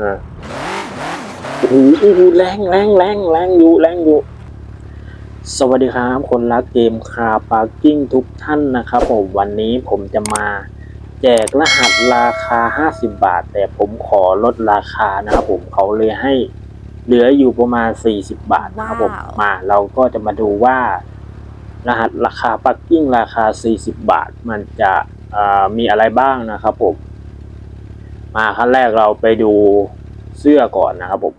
อ่าโอ้โหโอ้โหแรงแรงแรงแรงอยู่แรงอยู่ สวัสดีครับ คนรักเกมคาปาร์กิ้งทุกท่านนะครับผมวันนี้ผมจะมาแจกรหัสราคา 50 บาท แต่ผมขอลดราคานะครับผมเขาเลยให้เหลืออยู่ประมาณ 40 บาทนะครับผมว้าวมาเราก็จะมาดูว่า รหัสราคาปักกิ้งราคา 40 บาท มันจะเอ่อมีอะไรบ้างนะครับผม มาขั้นแรกเราไปดูเสื้อก่อนนะครับผม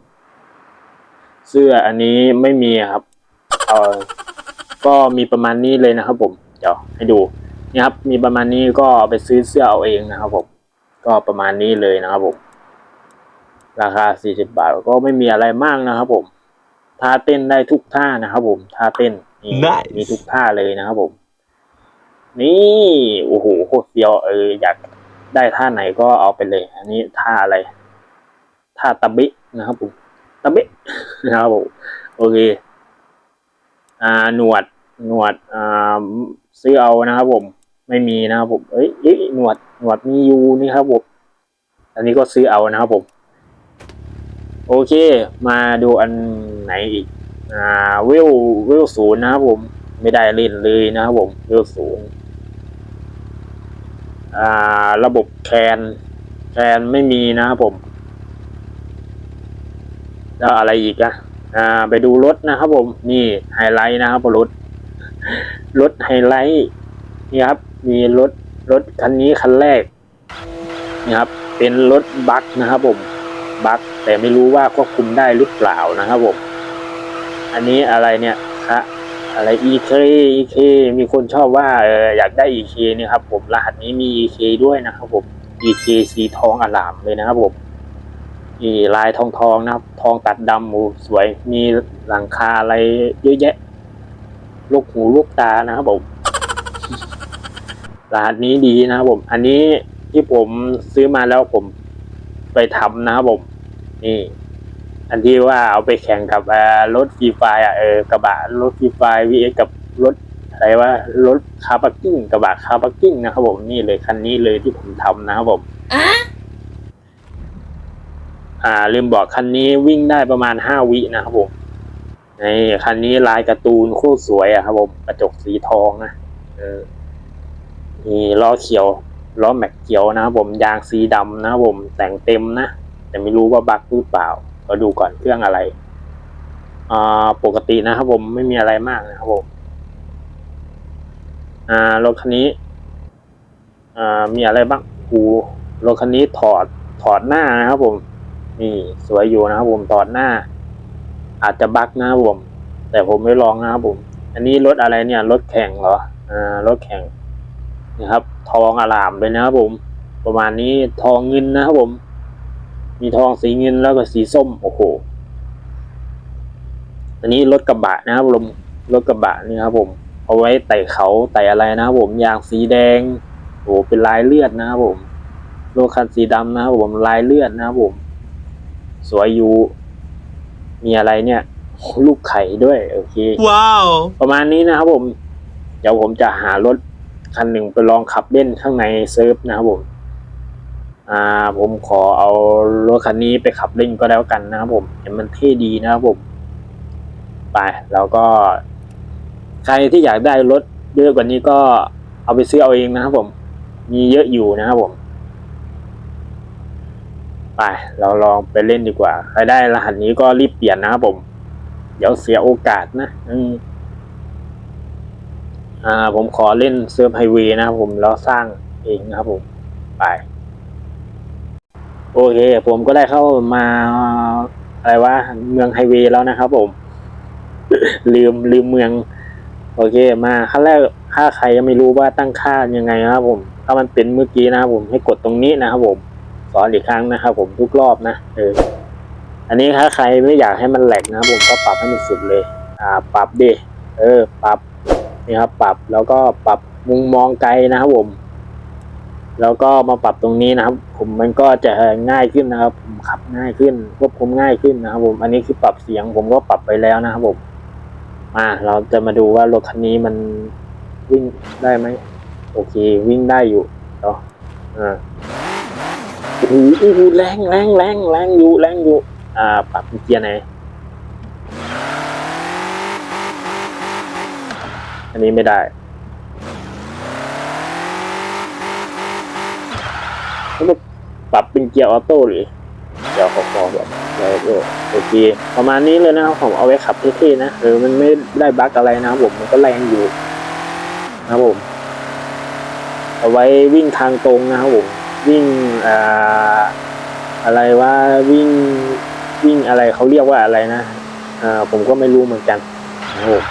เสื้ออันนี้ไม่มีครับเออก็มีประมาณนี้เลยนะครับ ผม เดี๋ยวให้ดูนี่ครับ มีประมาณนี้ก็เอาไปซื้อเสื้อเอาเองนะครับ ผม ก็ประมาณนี้เลยนะครับผม ราคา 40 บาทก็ไม่มีอะไรมากนะครับ ผมท่าเต้นได้ทุกท่านะครับ ผมท่าเต้นนี่ Nice มีทุกท่าเลยนะครับผม นี่โอ้โหโคตรเฟี้ยวเอออยาก ได้ท่าไหนก็เอาไปเลย อันนี้ท่าอะไร ท่าตะบินะครับผมตะบินะครับผมโอเคอ่าหนวดหนวดอ่าซื้อเอานะครับผม ไม่มีนะครับผมเอ้ยเอ้ยหนวดหนวดมีอยู่นี่ครับผมอันนี้ก็ซื้อเอานะครับผม โอเค มาดูอันไหนอีกอ่าเวลเวลศูนย์นะครับผม ไม่ได้เล่นเลยนะครับผมเวลศูนย์ ระบบแคนแคนไม่มีนะครับผม แล้วอะไรอีกอะอ่า ไปดูรถนะครับผม นี่ไฮไลท์นะครับรถรถไฮไลท์นี่ครับ มีรถรถคันนี้คันแรกนี่ครับ เป็นรถบัคนะครับผมบัคแต่ไม่รู้ว่าควบคุมได้หรือเปล่านะครับผม อันนี้อะไรเนี่ยคะ อะไร EK EK มีคนชอบว่าเอออยากได้ EK เนี่ยครับผมรหัสนี้มี EK ด้วยนะครับผม EK สีทองอลามเลยนะครับผมมีลายทองทองนะครับ ทองตัดดำโอ้สวย มีหลังคาอะไรเยอะแยะ ลูกหูลูกตานะครับผมรหัสนี้ดีนะครับผม อันนี้ที่ผมซื้อมาแล้วผมไปทำนะครับผม นี่ อันที่ว่าเอาไปแข่งกับเอ่อรถฟรีไฟร์อะเออกระบะรถฟรีไฟร์วีกับรถอะไรว่ารถคาร์ปักกิ้งกระบะคาร์ปักกิ้งนะครับผมนี่เลยคันนี้เลยที่ผมทำนะครับผมอ่าลืมบอกคันนี้วิ่งได้ประมาณห้าวินะครับผมนี่คันนี้ลายการ์ตูนโคตรสวยอะครับผมกระจกสีทองนะเออนี่ล้อเขียวล้อแม็กเขียวนะครับผมยางสีดำนะครับผมแต่งเต็มนะแต่ไม่รู้ว่าบั๊กหรือเปล่า ก็ดูก่อนเครื่องอะไรอ่าปกตินะครับผมไม่มีอะไรมากนะครับผมอ่ารถคันนี้อ่ามีอะไรบ้างหูรถคันนี้ถอดถอดหน้านะครับผมนี่สวยอยู่นะครับผมถอดหน้า อาจจะบั๊กนะครับผม แต่ผมไม่ลองนะครับผม อันนี้รถอะไรเนี่ยรถแข่งเหรออ่ารถแข่งนะครับ ทองอลามเลยนะครับผม ประมาณนี้ทองเงินนะครับผม มีทองสีเงินแล้วก็สีส้มโอ้โหอันนี้รถกระบะนะครับผมรถกระบะนี่ครับผมเอาไว้ไต่เขาไต่อะไรนะครับผมยางสีแดงโอ้โหเป็นลายเลือดนะครับผมรถคันสีดำนะครับผมลายเลือดนะครับผม สวยอยู่ มีอะไรเนี่ย ลูกไข่ด้วย โอเค Wow ประมาณนี้นะครับผม เดี๋ยวผมจะหารถคันหนึ่งไปลองขับเล่นข้างในเซิร์ฟนะครับผม อ่าผมขอเอารถคันนี้ไปขับเล่นก็แล้วกันนะครับผมเห็นมันเท่ดีนะครับผมไปแล้วก็ ใครที่อยากได้รถเยอะกว่านี้ก็เอาไปซื้อเอาเองนะครับผม มีเยอะอยู่นะครับผมไปเราลองไปเล่นดีกว่า ใครได้รหัสนี้ก็รีบเปลี่ยนนะครับผม เดี๋ยวเสียโอกาสนะอืมอ่า ผมขอเล่นเซิร์ฟไฮเวย์นะครับผมแล้วสร้างเองนะครับผม ไป โอเค ผมก็ได้เข้ามาอะไรว่าเมืองไฮเวย์แล้วนะครับผม ลืมลืมเมือง โอเค มาขั้นแรกถ้าใครยังไม่รู้ว่าตั้งค่ายังไงนะครับผม ถ้ามันเป็นเมื่อกี้นะครับผมให้กดตรงนี้นะครับผมสอนอีกครั้งนะครับผมทุกรอบนะเอออันนี้ถ้าใครไม่อยากให้มันแหลกนะครับผมก็ปรับให้มันสุดเลย อ่า ปรับดิเออ ปรับนี่ครับ ปรับแล้วก็ปรับมุมมองไกลนะครับผม แล้วก็มาปรับตรงนี้นะครับ ผมมันก็จะง่ายขึ้นนะครับผมขับง่ายขึ้นควบคุมง่ายขึ้นนะครับ ผมอันนี้คือปรับเสียงผมก็ปรับไปแล้วนะครับผมมาเราจะมาดูว่ารถคันนี้มันวิ่งได้ไหมโอเค วิ่งได้อยู่เนาะอ่าโอ้โหโอ้โหแรงแรงแรงแรงอยู่แรงอยู่อ่า ปรับเป็นเกียร์ไหนอันนี้ไม่ได้ แล้วมันปรับเป็นเกียร์ออโต้หรือเดี๋ยวขอขอแบบเดี๋ยวเดี๋ยวโอเคประมาณนี้เลยนะครับผมเอาไว้ขับเท่ๆนะเออมันไม่ได้บั๊กอะไรนะครับผมมันก็แรงอยู่นะครับผมเอาไว้วิ่งทางตรงนะครับผมวิ่งอ่าอะไรว่าวิ่งวิ่งอะไรเขาเรียกว่าอะไรนะอ่าผมก็ไม่รู้เหมือนกันนะครับผม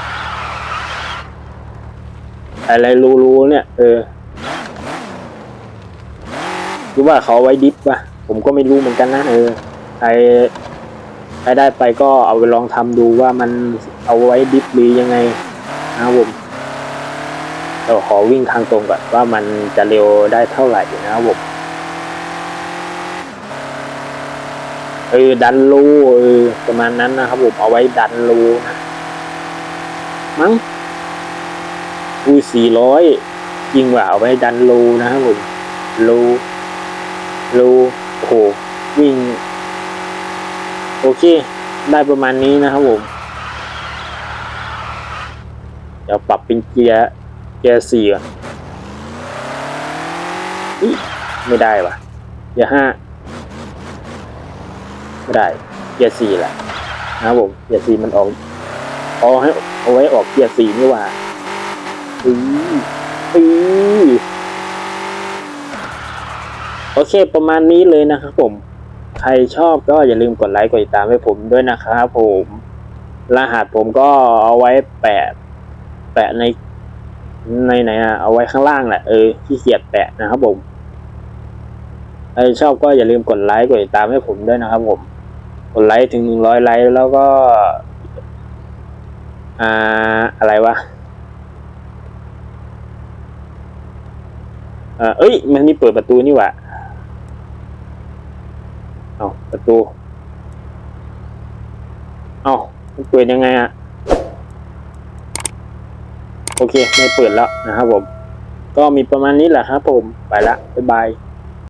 อะไรรู้ๆเนี่ยเออ รือว่าเขาไว้ดิฟป่ะ ผมก็ไม่รู้เหมือนกันนะเออใครใครได้ไปก็เอาไปลองทำดูว่ามันเอาไว้ดิฟหรือยังไงนะครับผมเราขอวิ่งทางตรงก่อนว่ามันจะเร็วได้เท่าไหร่นะครับผมเออดันรูเออประมาณนั้นนะครับผมเอาไว้ดันรูนะมั้งอุ้ยสี่ร้อยยิงว่าเอาไว้ดันรูนะครับผมรู รูโอ้โหวิ่ง โอเค ได้ประมาณนี้นะครับผม เดี๋ยวปรับเป็นเกียร์เกียร์สี่ก่อนไม่ได้ว่ะเกียร์ห้าไม่ได้เกียร์สี่แหละนะครับผมเกียร์สี่มันออกเอาให้เอาไว้ออกเกียร์สี่นี่ว่าอืออือ โอเค ประมาณนี้เลยนะครับผม ใครชอบก็อย่าลืมกดไลค์กดติดตามให้ผมด้วยนะครับผม รหัสผมก็เอาไว้แปะแปะในในไหนอะเอาไว้ข้างล่างแหละเออขี้เกียจแปะนะครับผมใครชอบก็อย่าลืมกดไลค์กดติดตามให้ผมด้วยนะครับผม กดไลค์ถึงหนึ่งร้อยไลค์แล้วก็ อ่าอะไรวะเออเอ้ย มันมีเปิดประตูนี่หว่า เอาประตู เอามันเปิดยังไงอะโอเค ไม่เปิดแล้วนะครับผม ก็มีประมาณนี้แหละครับผม ไปละ บ๊ายบาย